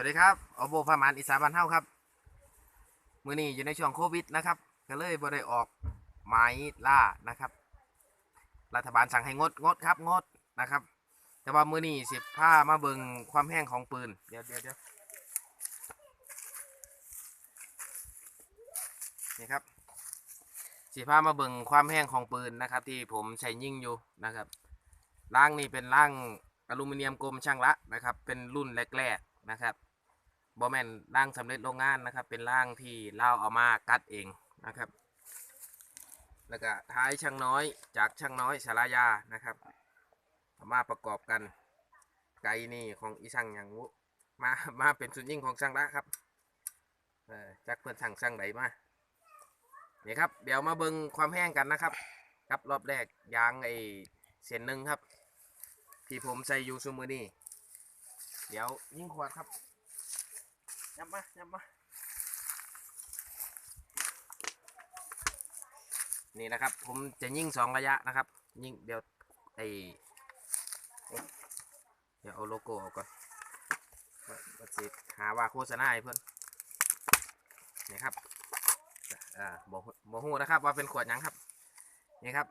วัสดีครับอโบพามานอีสานบ้านเฮาครับ มือนี้อยู่ในช่วงโควิดนะครับ ก็เลยบ่ได้ออกหมายล่านะครับ รัฐบาลสั่งให้งดงดครับงดนะครับ แต่ว่ามือนี้สิผ้ามาเบิงความแห้งของปืน เดี๋ยวเดี๋ยวเดี๋ยวนี่ครับสิผ้ามาเบิงความแห้งของปืนนะครับ ที่ผมใช้ยิงอยู่นะครับร่างนี้เป็นร่างอลูมิเนียมกลมช่างละนะครับ เป็นรุ่นแรกๆนะครับ บอแมนร่างสำเร็จโรงงานนะครับ เป็นร่างที่เล่าเอามากัดเองนะครับ แล้วก็ท้ายช่างน้อยจากช่างน้อยสารายานะครับเอามาประกอบกันไกนี่ของอีช่างอย่างวุมามาเป็นสุดยิ่งของช่างละครับเออจากเพื่อนช่างช่างไหนมานี่ครับเดี๋ยวมาเบิงความแห้งกันนะครับ ครับรอบแรกยางไอเส้นหนึ่งครับ ที่ผมใส่อยูซูมือนี่เดี๋ยวยิ่งขวดครับ ยับมายับมา นี่นะครับ ผมจะยิงสองระยะนะครับ ยิงเดี๋ยวไอเดี๋ยวเอาโลโก้ออกก่อนว่าสิหาว่าโฆษณาให้เพื่อนนี่ครับ อ่าบอบอฮูนะครับ ว่าเป็นขวดหยังครับ นี่ครับ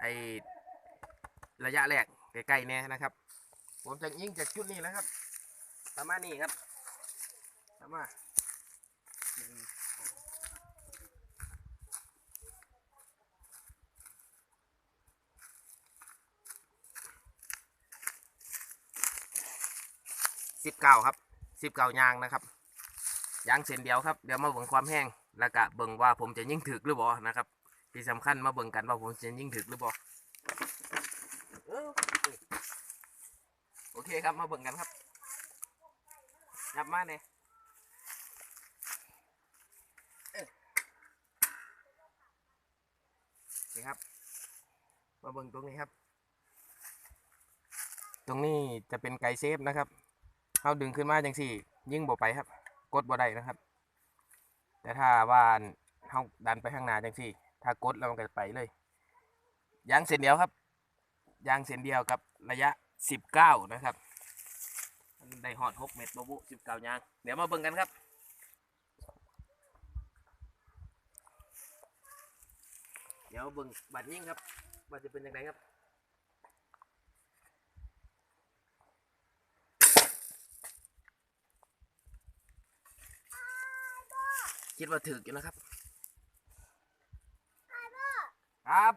ไอระยะแรกใกล้ๆเนี่ยนะครับ ผมจะยิงจากจุดนี้นะครับ ประมาณนี้ครับ ทำมาสิบเก้าครับสิบเก้ายางนะครับยางเส้นเดียวครับเดี๋ยวมาเบิ่งความแห้งแล้วก็เบิ่งว่าผมจะยิ่งถึกหรือบ่นะครับ ที่สำคัญมาเบิ่งกันว่าผมจะยิ่งถึกหรือบ่เออโอเคครับมาเบิ่งกันครับยับมาเนี่ย ครับ มาเบิ่งตรงนี้ครับ ตรงนี้จะเป็นไกเซฟนะครับเขาดึงขึ้นมาจังสี่ ยิ่งบ่ไปครับ กดบ่ได้นะครับ แต่ถ้าว่าเขาดันไปข้างหน้าจังสี่ ถ้ากดแล้วมันก็ไปเลยยางเส้นเดียวครับยางเส้นเดียวกับระยะสิบเก้านะครับได้หอดหกเมตรบบุสิบเก้ายาง เดี๋ยวมาเบิ่งกันครับ ดี๋ยวเบิ่งบัตรยิ่งครับบัตรจะเป็นยังไงครับคิดว่าถึกอยู่นะครับ ครับ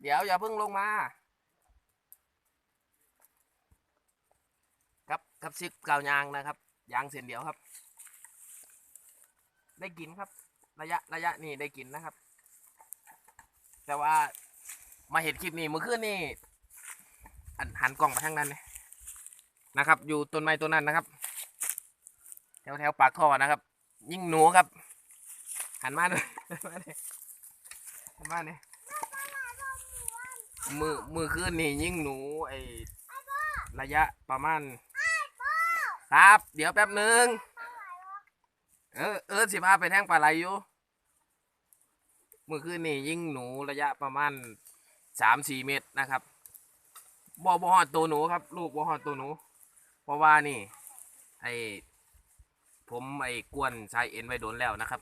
เดี๋ยวอย่าเพิ่งลงมา ครับครับซิกเก่ายางนะครับ ยางเส้นเดียวครับ ได้กินครับ ระยะระยะนี่ได้กินนะครับ แต่ว่ามาเห็นคลิปนี้เมื่อคืนนี่อันหันกล้องไปทางนั้นเลยนะครับ อยู่ต้นไม้ต้นนั้นนะครับ แถวแถวปากท่อนะครับ ยิ่งหนูครับ หันมาด้วยหันมาเลยหันมาเลยมือมือคืนนี่ยิ่งหนูไอระยะประมาณครับ เดี๋ยวแป๊บหนึ่งเออเออสิพาไปแท่งปลาไหลอยู่ มื่อคืนนี่ยิงหนูระยะประมาณสามสี่เมตรนะครับบอบอหอดตัวหนูครับ ลูกบอหอดตัวหนู เพราะว่านี่ไอผมไอ้กวนสายเอ็นไว้โดนแล้วนะครับ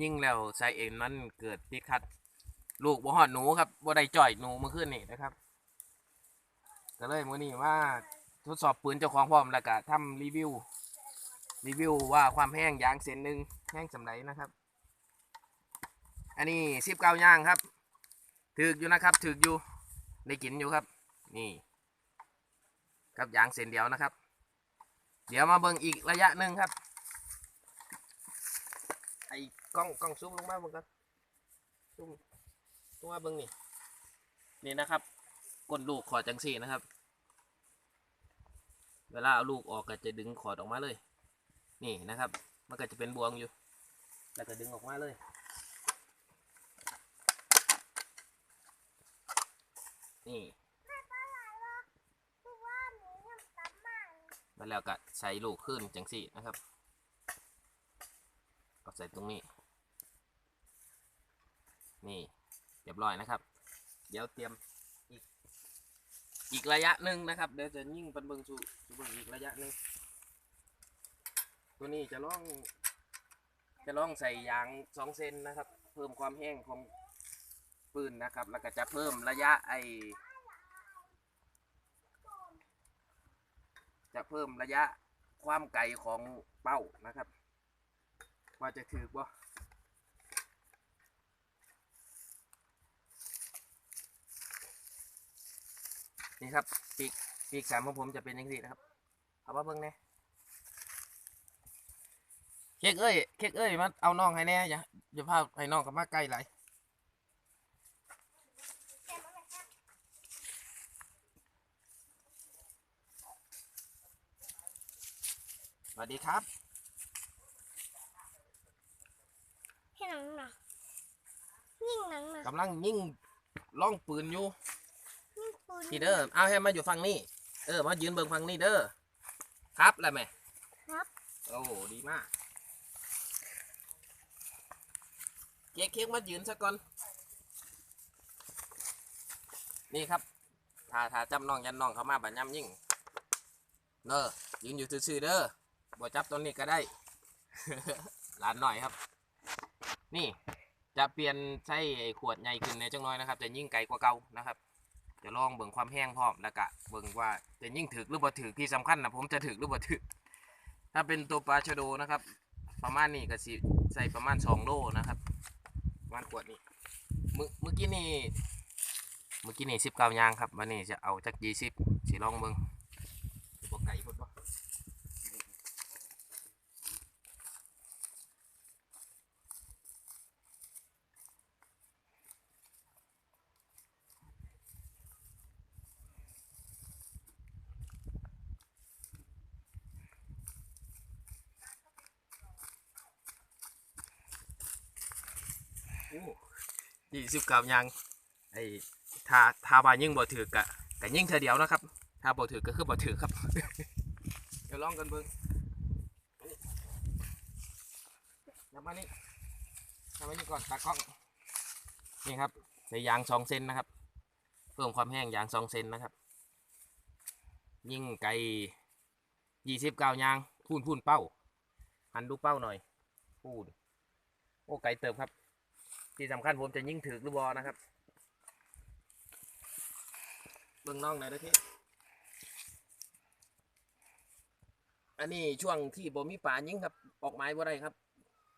ยิ่งแล้วสายเอ็นมันเกิดติดขัด ลูกบอหอดหนูครับบ่ได้จ่อยหนูเมื่อคืนนี่นะครับ ก็เลยมื่อนี้ว่าทดสอบปืนเจ้าของพร้อมแล้วก็ทำรีวิวรีวิวว่าความแห้งยางเส้นหนึ่งแห้งสำไรนะครับ อันนี้สิบเก้าย่างครับถือกอยู่นะครับถือกอยู่ได้กินอยู่ครับ นี่กับยางเส้นเดียวนะครับ เดี๋ยวมาเบิ่งอีกระยะหนึ่งครับ ไอ้กล้องกล้องซูมลงมาเบิ่งกันซูมลงมาเบิ่งนี่นี่นะครับกดลูกขอดจังสี่นะครับ เวลาเอาลูกออกก็จะดึงขอดออกมาเลย นี่นะครับ มันก็จะเป็นบวงอยู่ แล้วก็ดึงออกมาเลย นี่มาแล้วก็ใส่ลูกขึ้นจังสี่นะครับก็ใส่ตรงนี้ นี่เรียบร้อยนะครับ เดี๋ยวเตรียมอีกอีกระยะหนึ่งนะครับเดี๋ยวจะยิ่งเป็นเบิงสู่สู่เบิงอีกระยะหนึ่งตัวนี้จะล่องจะล่องใส่ยางสองเซนนะครับ เพิ่มความแห้งของ ปืนนะครับ แล้วก็จะเพิ่มระยะไอจะเพิ่มระยะความไกลของเป้านะครับ ว่าจะถือบ่นี่ครับปีกปีกสามของผมจะเป็นอย่างนี้นะครับ เอามาเบิ่งแหน่เค้กเอ้ยเค้กเอ้ยมาเอาน้องให้แน่อย่าอย่าพาให้น้องกับมาใกล้ไหลายส วัสดีครับให้หนังหนะยิ่งหนังหนะกำลังยิ่งล่องปืนอยู่ยิ่งปืนพี่เด้อเอาให้มาอยู่ฝั่งนี้ เออ มายืนเบิ่งฝั่งนี้เด้อ ครับแล้วไหมครับ โอ้ดีมาก เค้กเค้กมายืนซะก่อน นี่ครับถ้าถ้าจำน้องยันน้องเขามาบัดย่ำยิ่งเด้อยืนอยู่ซื่อๆเด้อ บ่จับต้นนี้ก็ได้ หลานหน่อยครับ นี่จะเปลี่ยนใช้ขวดใหญ่ขึ้นในจังน้อยนะครับ จะยิ่งไกลกว่าเก่านะครับ จะลองเบิ่งความแห้งพร้อมแล้วก็เบิ่งว่าจะยิ่งถึกหรือบ่ถึกที่สำคัญนะผมจะถึกหรือบ่ถึก ถ้าเป็นตัวปลาชะโดนะครับ ประมาณนี้ก็สิใส่ประมาณ2โลนะครับประมาณขวดนี้เมื่อเมื่อกี้นี่เมื่อกี้นี่สิบเก้ายางครับวันนี้จะเอาจากยี่สิบสิลองเบิ่งบ่ไก่พดบ่ ยี่สิบเก้ายางไอ้ถ้าถ้าบายิ่งบ่ถึกกะกะยิ่งเธอเดียวนะครับ ถ้าบ่ถึกก็คือบ่ถึกครับ เดี๋ยวลองกันเบิ่งนับมานี่นับมานี่ก่อนตากล้อง นี่ครับใส่ยางสองเซนนะครับ เพิ่มความแห้งยางสองเซนนะครับ ยิ่งไกลยี่สิบเก้ายาง พูนพูนเป้า หันดูเป้าหน่อย พูน โอ้ไกลเติมครับ ที่สำคัญผมจะยิ่งถือลูกบอลนะครับ เบื้องน้องไหนนะพี่อันนี้ช่วงที่บ่มีป่ายิงครับ ออกไม้บ่ได้ครับ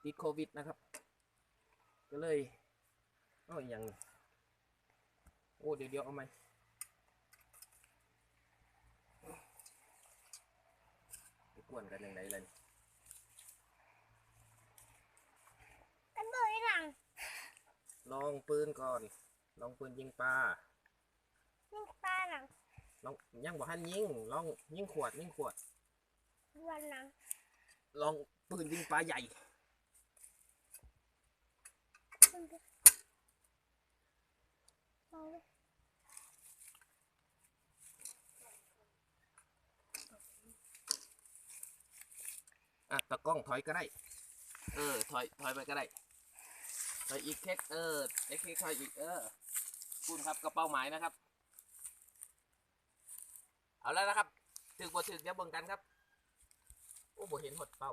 ติดโควิดนะครับ ก็เลยเอาอย่างโอ้เดี๋ยวเดี๋ยวเอาไหมกวนกันยังไงเลย กันเบยหนัง ลองปืนก่อน ลองปืนยิงปลายิ่งตาหนังลองยังบ่ทันยิงลองยิงขวดยิงขวด วันหนังลองปืนยิงปลาใหญ่เอาเลยอะตะกล้องถอยก็ได้ เออ ถอย ถอยไปก็ได้ ถอยอีกเค้กเออเอ็กเค้กถอยอีกเออคุณครับกระเป้าหมายนะครับ เอาแล้วนะครับถึกบ่ถึกเดี๋ยวเบิ่งกันครับโอ้บ่เห็นหดเป้า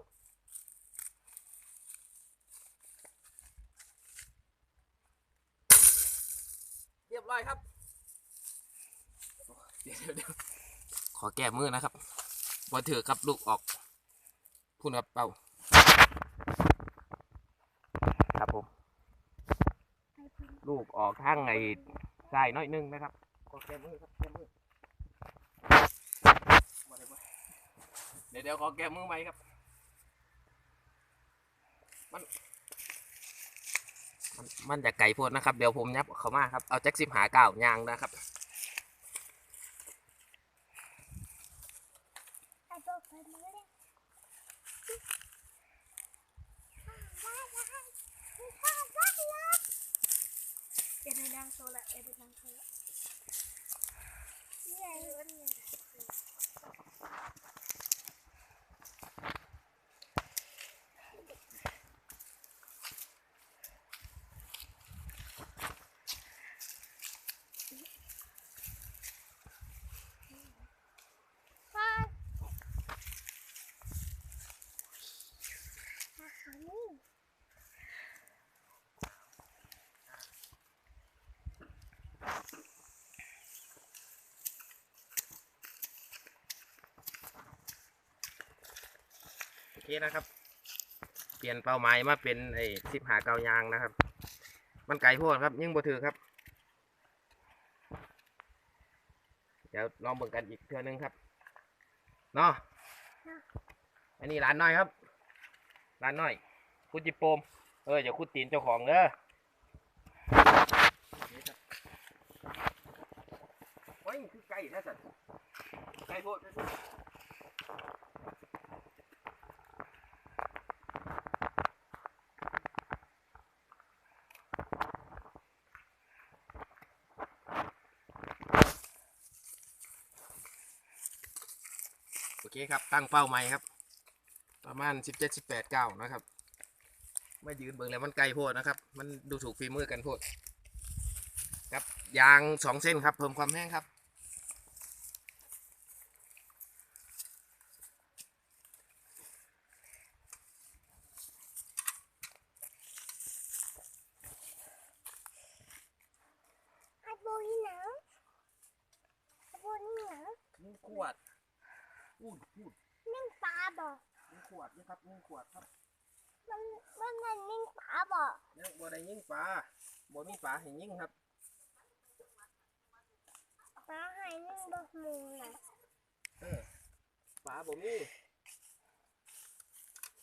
เรียบร้อยครับเดี๋ยวเดี๋ยวเดี๋ยวขอแก้มือนะครับบ่ถือครับลูกออกพูดครับเป้า ครับผม ไปพื้น ลูกออกข้างไอ้ใส่น้อยนึงนะครับขอแก้มือครับแก้มือเดี๋ยวเดี๋ยวขอแก้มือไหมครับ มัน มันจะไก่พวดนะครับ เดี๋ยวผมยับเขามาครับ เอาแจ็คสิบหาเก่ายางนะครับ ไอ้ตัวไปมาเลย เอ็ดดังโซละเอ็ดดังโซละ นี่ไงวันนี้เคนะครับ เปลี่ยนเป้าหมายมาเป็นไอ้สิบหาเกายางนะครับ มันไกลโพดครับยิ่งบ่ถือครับ เดี๋ยวลองเบิ่งกันอีกเทื่อนึงครับเนาะอันนี้ร้านน้อยครับร้านน้อยคุดจิโปมเอออย่าคุดตีนเจ้าของเด้อโอ้ยคือไก่นะสัตว์ไก่โพดไก่โพด โอเคครับ ตั้งเป้าใหม่ครับ ประมาณสิบเจ็ดสิบแปดเก้านะครับไม่ยืนเบิ่งแล้วมันไกลโพดนะครับ มันดูถูกฝีมือกันโพดครับยางสองเส้นครับ เพิ่มความแห้งครับ ไอ้โบนี่หนังไอ้โบนี่หนัง นึ่งขวด พูดพูดนิ่งปลาบอกนึ่งขวดนะครับนึ่งขวดครับ มันมันนั่นนิ่งปลาบอกยังบ่ได้ยิงปลาบ่มีปลาให้ยิงครับปลาหายนิ่งบกมูน่ะเออปลาบ่มี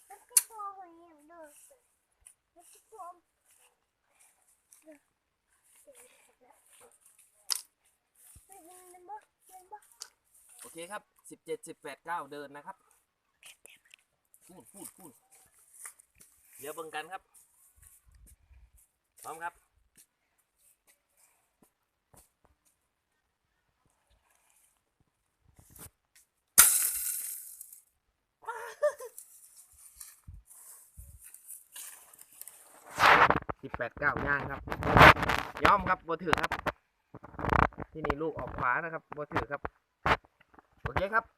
มันก็โตหัวอย่างเดิมมันก็โตมันมันบ่มันบ่โอเคครับ สิบเจ็ดสิบแปดเก้าเดินนะครับพูดพูดพูดเดี๋ยวเบิ่งกันครับ พร้อมครับสิบแปดเก้าย่างครับ ย่อมครับบ่ถือครับ ที่นี่ลูกออกขวานะครับบ่ถือครับ โอเคครับ